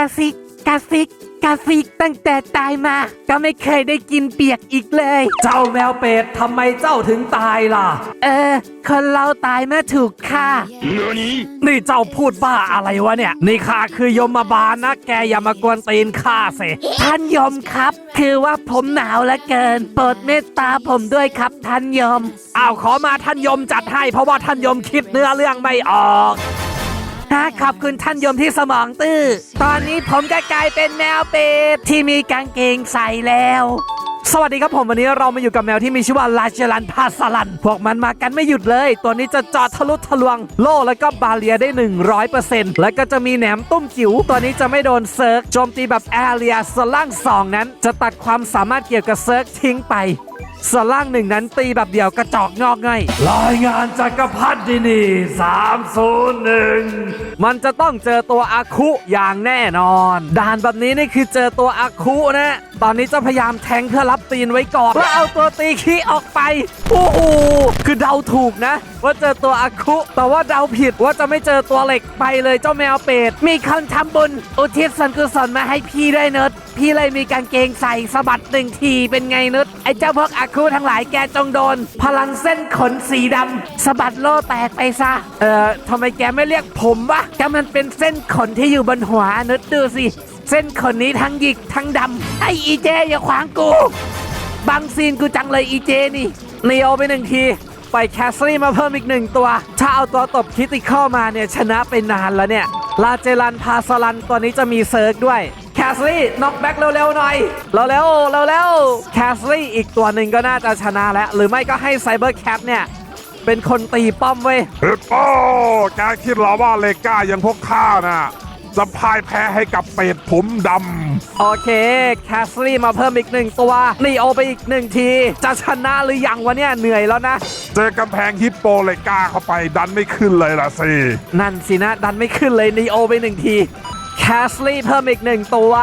ระซิกกระซิกกระซิกตั้งแต่ตายมา ก็ไม่เคยได้กินเปียกอีกเลย เจ้าแมวเป็ดทำไมเจ้าถึงตายล่ะ เออ คนเราตายเมื่อถูกฆ่า นี่เจ้าพูดบ้าอะไรวะเนี่ย นี่ข้าคือยมบาลนะ แกอย่ามากวนตีนข้าสิท่านยมครับ คือว่าผมหนาวเหลือเกิน โปรดเมตตาผมด้วยครับท่านยม อ้าวขอมาท่านยมจัดให้ เพราะว่าท่านยมคิดเนื้อเรื่องไม่ออก ฮะขอบคุณท่านยมที่สมองตื้อ ตอนนี้ผมก็กลายเป็นแมวเป็ดที่มีกางเกงใส่แล้ว สวัสดีครับผมวันนี้เรามาอยู่กับแมวที่มีชื่อว่าลาเจลันพาสลัน พวกมันมากันไม่หยุดเลย ตัวนี้จะเจอดทะลุทะลวง โล่แล้วก็บาเลียได้ 100%แล้วก็จะมีแหนมตุ้มจิ๋วตัวนี้จะไม่โดนเซิร์กโจมตีแบบแอเรียสล่างสองนั้น จะตัดความสามารถเกี่ยวกับเซิร์กทิ้งไป สล่างหนึ่งนั้นตีแบบเดียวกระจอกงอกง่ายรายงานจักรพรรดินี่301 มันจะต้องเจอตัวอาคุอย่างแน่นอน ด่านแบบนี้นี่คือเจอตัวอาคุนะ ตอนนี้จะพยายามแทงเพื่อรับตีนไว้ก่อน แล้วเอาตัวตีขี้ออกไป โอ้โห คือเดาถูกนะว่าเจอตัวอาคุ แต่ว่าเดาผิดว่าจะไม่เจอตัวเหล็กไปเลยเจ้าแมวเป็ด มีคนทำบุญ อุทิศส่วนกุศลมาให้พี่ด้วยเนิร์ดพี่เลยมีกางเกงใส่สะบัดหนึ่งทีเป็นไงเนิร์ดไอ้เจ้าพวกอาคูทั้งหลายแกจงโดน พลังเส้นขนสีดำสะบัดโล่แตกไปซะ เอ่อทำไมแกไม่เรียกผมวะแกมันเป็นเส้นขนที่อยู่บนหัวเนิร์ดดูสิเส้นขนนี้ทั้งหยิกทั้งดำไอ้อีเจอย่าขวางกูบังซีนกูจังเลยอีเจนี่เนีโอไปหนึ่งที ปแคสซี่มาเพิ่มอีกหนึ่งตัว ถ้าเอาตัวตบคิติคอลมาเนี่ยชนะไปนานแล้วเนี่ย ลาเจลันพาสลันตัวนี้จะมีเซิร์กด้วย แคสซี่น็อกแบ็กเร็วๆหน่อย เร็วๆเร็วๆแคสซี่อีกตัวหนึ่งก็น่าจะชนะแล้ว หรือไม่ก็ให้ไซเบอร์แคทเนี่ยเป็นคนตีป้อมเว้ยเฮ้ยโอ้แกคิดเหรอว่าเลก้ายังพวกข้าน่ะจะพ่ายแพ้ให้กับเป็ดผมดำ โอเค แคสซี่มาเพิ่มอีกหนึ่งตัวนีโอไปอีกหนึ่งที จะชนะหรือยังวะเนี่ย เหนื่อยแล้วนะำเจอกำแพงฮิปโปเลก้าเข้าไปดันไม่ขึ้นเลยล่ะสิ นั่นสินะ ดันไม่ขึ้นเลยนีโอไปหนึ่งที แคสลี่เพิ่มอีกหนึ่งตัว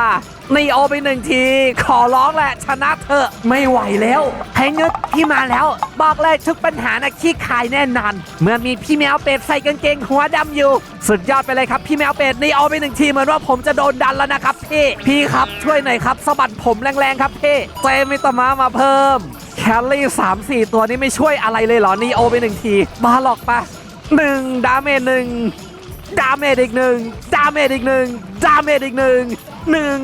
นีโอไปหนึ่งที ขอร้องแหละชนะเถอะไม่ไหวแล้วให้เนิร์ดพี่มาแล้ว บอกเลยทุกปัญหานะขี้ขายแน่นอน เมื่อมีพี่แมวเป็ดใส่กางเกงหัวดำอยู่ สุดยอดไปเลยครับพี่แมวเป็ดนีโอไปหนึ่งทีเหมือนว่าผมจะโดนดันแล้วนะครับพี่พี่ครับช่วยหน่อยครับสะบัดผมแรงๆครับพี่เจมิตมามาเพิ่มแคลรี่สามสี่ตัวนี้ไม่ช่วยอะไรเลยเหรอนีโอไปหนึ่งทีมาหลอกปะหนึ่งดาเมจหนึ่ง ดาเมจอีกหนึ่งดาเมจอีกหนึ่งดาเมจอีกหนึ่งหนึ่ง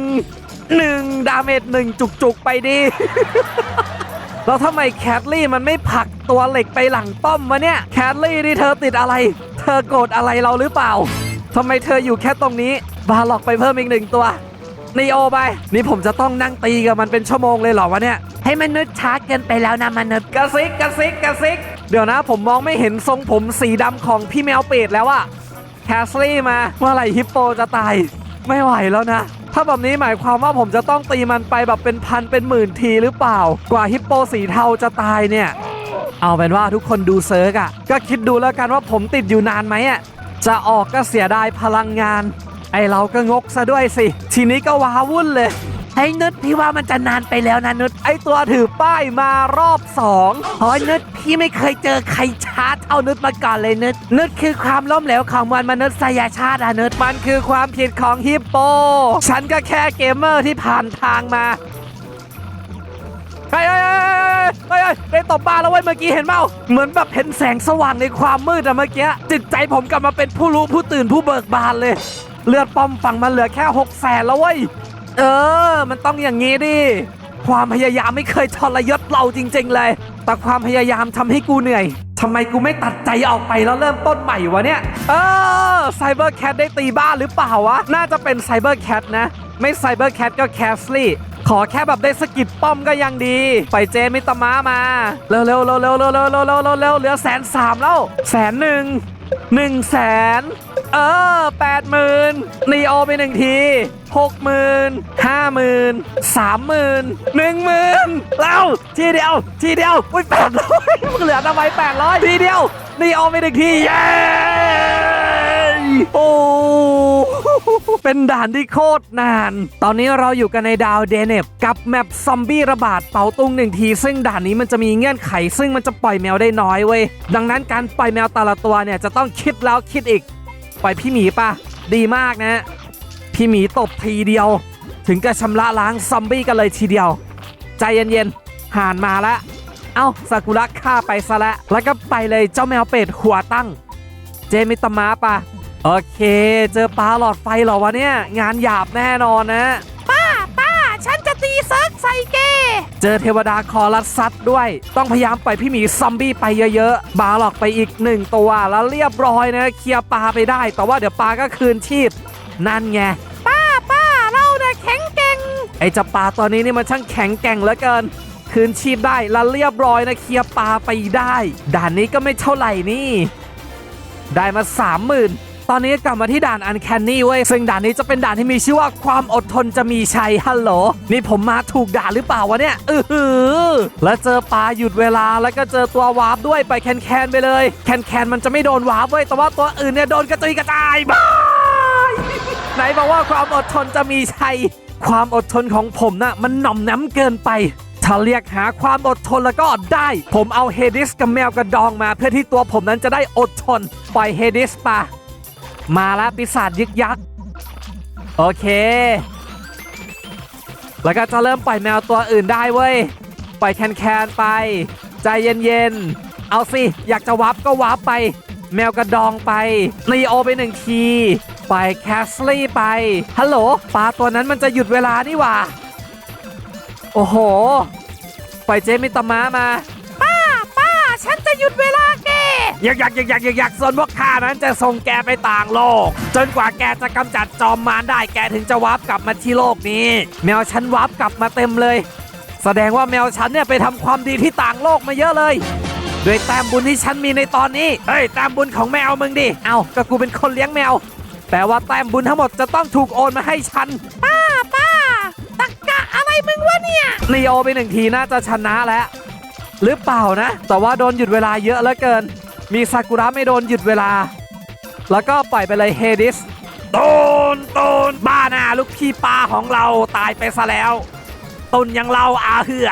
หนึ่งดาเมจหนึ่งจุกๆไปดิแล้วทำไมแคทลี่มันไม่ผลักตัวเหล็กไปหลังป้อมวะเนี่ย แคทลี่นี่เธอติดอะไร เธอโกรธอะไรเราหรือเปล่าทำไมเธออยู่แค่ตรงนี้ บาหลอกไปเพิ่มอีกหนึ่งตัวนีโอไป นี่ผมจะต้องนั่งตีกับมันเป็นชั่วโมงเลยเหรอวะเนี่ย ให้มนุษย์ช้าเกินไปแล้วนะมนุษย์กระซิกกระซิกกระซิก เดี๋ยวนะผมมองไม่เห็นทรงผมสีดำของพี่แมวเป็ดแล้วอะ แคสลี่มาเมื่อไหร่ฮิปโปจะตายไม่ไหวแล้วนะ ถ้าแบบนี้หมายความว่าผมจะต้องตีมันไปแบบเป็นพันเป็นหมื่นทีหรือเปล่า กว่าฮิปโปสีเทาจะตายเนี่ย เอาเป็นว่าทุกคนดูเซิร์กอะก็คิดดูแล้วกันว่าผมติดอยู่นานไหมอะจะออกก็เสียดายพลังงาน ไอเราก็งกซะด้วยสิ ทีนี้ก็ว้าวุ่นเลย ให้นุชพี่ว่ามันจะนานไปแล้วนะนุชไอ้ตัวถือป้ายมารอบสองเพราะนุชพี่ไม่เคยเจอใครช้าเท่านุชมาก่อนเลยนุชนุชคือความล้มเหลวของมวลมนุษยชาติอะนุชมันคือความผิดของฮิปโป ฉันก็แค่เกมเมอร์ที่ผ่านทางมาเฮ้ยเฮ้ยเฮ้ยเฮ้ยเฮ้ยไปตบบ้าแล้วเว้ยเมื่อกี้เห็นเปล่าเหมือนแบบเห็นแสงสว่างในความมืดอะเมื่อกี้จิตใจผมกลับมาเป็นผู้รู้ผู้ตื่นผู้เบิกบานเลย เลือดป้อมฝั่งมันเหลือแค่หกแสนแล้วเว้ย เออ มันต้องอย่างงี้ดิ ความพยายามไม่เคยทรยศเราจริง ๆ เลย แต่ความพยายามทำให้กูเหนื่อยทำไมกูไม่ตัดใจออกไปแล้วเริ่มต้นใหม่วะเนี่ย เออไซเบอร์แคทได้ตีบ้าหรือเปล่าวะ น่าจะเป็นไซเบอร์แคทนะ ไม่ไซเบอร์แคทก็แคสลี่ ขอแค่แบบได้สกิดป้อมก็ยังดี ไปเจนมิตรมามาเร็วเร็วเร็วเร็วเร็วเร็วเร็วเร็วเร็วเร็วเหลือแสนสามแล้วแสนหนึ่งหนึ่งแสน เออแปดหมื่นนีโอไปหนึ่งทีหกหมื่นห้าหมื่นสามหมื่นหนึ่งหมื่นแล้วทีเดียวทีเดียวอุ้ยแปดร้อยมึงเหลือทำไมแปดร้อยทีเดียวนีโอไปหนึ่งทีเย้โอ้เป็นด่านที่โคตรนาน ตอนนี้เราอยู่กันในดาวเดเนบกับแมปซอมบี้ระบาดเป่าตุงหนึ่งที ซึ่งด่านนี้มันจะมีเงื่อนไข ซึ่งมันจะปล่อยแมวได้น้อยเว้ย ดังนั้นการปล่อยแมวแต่ละตัวเนี่ยจะต้องคิดแล้วคิดอีก ปล่อยพี่หมีป่ะ ดีมากนะ พี่หมีตบทีเดียว ถึงกับชำระล้างซอมบี้กันเลยทีเดียว ใจเย็นๆห่านมาละ เอ้าซากุระฆ่าไปซะละ แล้วก็ไปเลยเจ้าแมวเป็ดหัวตั้ง เจมิตมะปะโอเค เจอปลาหลอดไฟเหรอวะเนี่ย งานหยาบแน่นอนนะ ตีเซิร์กใส่แกเจอเทวดาคอรัสซัดด้วย ต้องพยายามปล่อยพี่หมีซอมบี้ไปเยอะๆ บาหลอกไปอีกหนึ่งตัวแล้วเรียบร้อยนะเคลียร์ปลาไปได้ แต่ว่าเดี๋ยวปลาก็คืนชีพ นั่นไงป้าป้าเราน่ะแข็งแกร่งไอ้เจับปลาตัวนี้นี่มันช่างแข็งแกร่งเหลือเกิน คืนชีพได้แล้วเรียบร้อยนะเคลียร์ปลาไปได้ ด่านนี้ก็ไม่เท่าไหร่นี่ ได้มาสามหมื่น ตอนนี้กลับมาที่ด่านอันแคนนี่เว้ยซึ่งด่านนี้จะเป็นด่านที่มีชื่อว่าความอดทนจะมีชัยฮัลโหลนี่ผมมาถูกด่านหรือเปล่าวะเนี่ยอือหือแล้วเจอปลาหยุดเวลาแล้วก็เจอตัววาร์ปด้วยไปแคนแคนไปเลยแคนแคนมันจะไม่โดนวาร์ปเว้ยแต่ว่าตัวอื่นเนี่ยโดนกระจุยกระจายบายไหนบอกว่าความอดทนจะมีชัยความอดทนของผมน่ะมันหน่อมน้ำเกินไปถ้าเรียกหาความอดทนแล้วก็ได้ ผมเอาเฮดิสกับแมวกระดองมา เพื่อที่ตัวผมนั้นจะได้อดทน ปล่อยเฮดิสปะ มาแล้วปีศาจยึกยักษ์โอเค แล้วก็จะเริ่มปล่อยแมวตัวอื่นได้เว้ย ปล่อยแคนแคนไป ใจเย็นๆ เอาสิ อยากจะวับก็วับไป แมวกระดองไปนีโอไปหนึ่งที ไปแคสลี่ไป ฮัลโหลปลาตัวนั้นมันจะหยุดเวลานี่หว่า โอ้โห ปล่อยเจมิตามะมา ป้าป้าฉันจะหยุดเวลา ยากอยากอยากอยากอยากอยากส่วนพวกข้านั้นจะส่งแกไปต่างโลก จนกว่าแกจะกำจัดจอมมารได้แกถึงจะวาร์ปกลับมาที่โลกนี้ แมวฉันวาร์ปกลับมาเต็มเลย แสดงว่าแมวฉันเนี่ยไปทำความดีที่ต่างโลกมาเยอะเลยด้วยแต้มบุญที่ฉันมีในตอนนี้ เฮ้ยแต้มบุญของแมวมึงดิ เอาก็กูเป็นคนเลี้ยงแมว แปลว่าแต้มบุญทั้งหมดจะต้องถูกโอนมาให้ฉัน ป้าป้าตักกะอะไรมึงวะเนี่ยลีโอไปหนึ่งทีน่าจะชนะแล้ว หรือเปล่านะ แต่ว่าโดนหยุดเวลาเยอะเหลือเกิน มีซากุระไม่โดนหยุดเวลา แล้วก็ปล่อยไปเลยเฮดิสโดนโดนบ้านาลูกพี่ปลาของเราตายไปซะแล้ว ตุนยังเราอาเหือ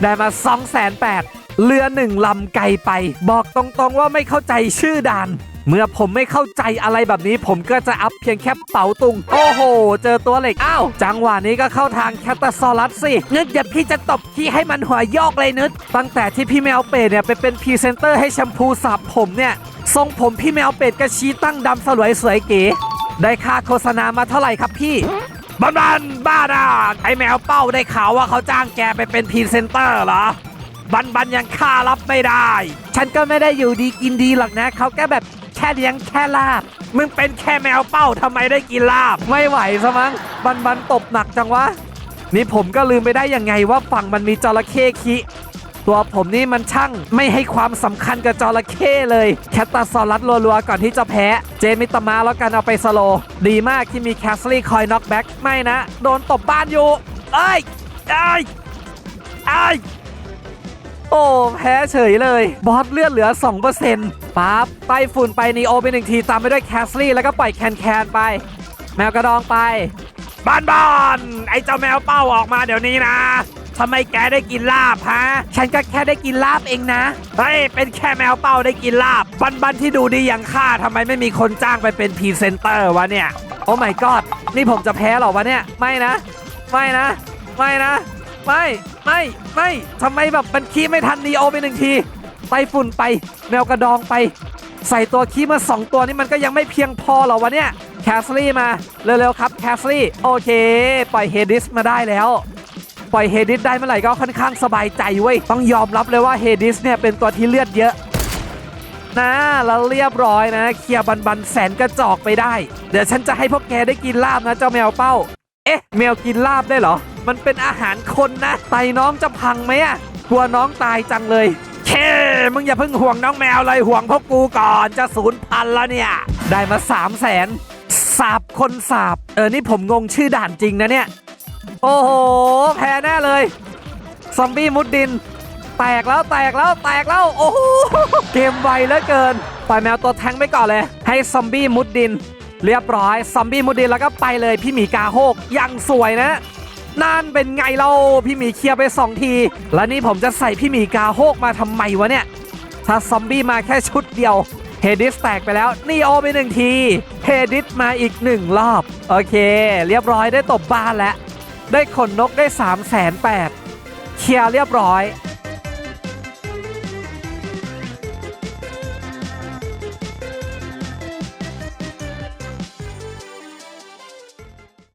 ได้มา2 8 0 0 0เรือหนึ่งลำไกลไป บอกตรงๆว่าไม่เข้าใจชื่อด่าน เมื่อผมไม่เข้าใจอะไรแบบนี้ ผมก็จะอัพเพียงแค่เป๋าตุง โอ้โห เจอตัวเหล็ก อ้าว จังหวะนี้ก็เข้าทางแคตตาซอรัสสินึกเดี๋ยวพี่จะตบขี้ให้มันหัวโยกเลยนึกตั้งแต่ที่พี่แมวเป็ดเนี่ยไปเป็นพรีเซนเตอร์ให้แชมพูสระผมเนี่ยทรงผมพี่แมวเป็ดกระชี้ตั้งดำสลวยสวยเก๋ได้ค่าโฆษณามาเท่าไหร่ครับพี่บันบันบ้าด่าไอแมวเป้าได้ข่าวว่าเขาจ้างแกไปเป็นพรีเซนเตอร์เหรอบันบันยังค่ารับไม่ได้ ฉันก็ไม่ได้อยู่ดีกินดีหรอกนะเขาแค่แบบ แค่เลี้ยงแค่ลาบ มึงเป็นแค่แมวเป้าทำไมได้กินลาบ ไม่ไหวซะมั้งบันบันตบหนักจังวะ นี่ผมก็ลืมไปได้ยังไงว่าฝั่งมันมีจระเข้คิตัวผมนี่มันช่างไม่ให้ความสำคัญกับจระเข้เลย แคตตาซอรัสรัวๆ ก่อนที่จะแพ้ เจมิตามาแล้วกันเอาไปสโล ดีมากที่มีแคสลี่คอยน็อกแบ็กไม่นะ โดนตบบ้านอยู่ เอ้ยเอ้ยเอ้ย โอ้ แพ้เฉยเลย บอสเลือดเหลือ 2%ปั๊บไต้ฝุ่นไปนีโอไปหนึ่งทีตามไปด้วยแคสลี่แล้วก็ปล่อยแคนแคนๆไป แมวกระดองไปบานบานไอ้เจ้าแมวเป้าออกมาเดี๋ยวนี้นะทำไมแกได้กินลาบฮะ ฉันก็แค่ได้กินลาบเองนะ เฮ้ย เป็นแค่แมวเป้าได้กินลาบ บันบันที่ดูดีอย่างข้าทำไมไม่มีคนจ้างไปเป็นพรีเซนเตอร์วะเนี่ย โอ้ my god นี่ผมจะแพ้เหรอวะเนี่ย ไม่นะ ไม่นะ ไม่นะ ไม่ไม่ไม่ทำไมแบบมันคีไม่ทันนีโอไปหนึ่งทีไปฝุ่นไป แมวกระดองไป ใส่ตัวคีมาสองตัวนี่มันก็ยังไม่เพียงพอหรอวะเนี่ยแคสลี่มา เร็วๆครับแคสลี่โอเค ปล่อยเฮดิสมาได้แล้วปล่อยเฮดิสได้เมื่อไหร่ก็ค่อนข้างสบายใจเว้ยต้องยอมรับเลยว่าเฮดิสเนี่ยเป็นตัวที่เลือดเยอะนะแล้วเรียบร้อยนะ เคลียร์บันบันแสนกระจอกไปได้ เดี๋ยวฉันจะให้พวกแกได้กินลาบนะเจ้าแมวเป้า เอ๊ะ แมวกินลาบได้เหรอ มันเป็นอาหารคนนะไตน้องจะพังไหมอะกลัวน้องตายจังเลย เค มึงอย่าเพิ่งห่วงน้องแมวเลยห่วงพวกกูก่อนจะศูนย์พันแล้วเนี่ย ได้มา3 0 0แสนสาบคนสาบ เออ นี่ผมงงชื่อด่านจริงนะเนี่ย โอ้โห แพ้แน่เลย ซอมบี้มุดดิน แตกแล้วแตกแล้วแตกแล้ว โอ้โห เกมไวเหลือเกิน ปล่อยแมวตัวแทงไปก่อนเลย ให้ซอมบี้มุดดิน เรียบร้อย ซอมบี้มุดดินแล้วก็ไปเลยพี่หมีกาโฮกยังสวยนะ นั่นเป็นไงเราพี่หมีเคลียร์ไปสองที แล้วนี่ผมจะใส่พี่หมีกาโฮกมาทำไมวะเนี่ย ถ้าซอมบี้มาแค่ชุดเดียวเฮดิสแตกไปแล้วนี่โอไปหนึ่งทีเฮดิสมาอีกหนึ่งรอบ โอเค เรียบร้อยได้ตบบ้านแล้ว ได้ขนนกได้3ามแสนแปดเคลียร์เรียบร้อย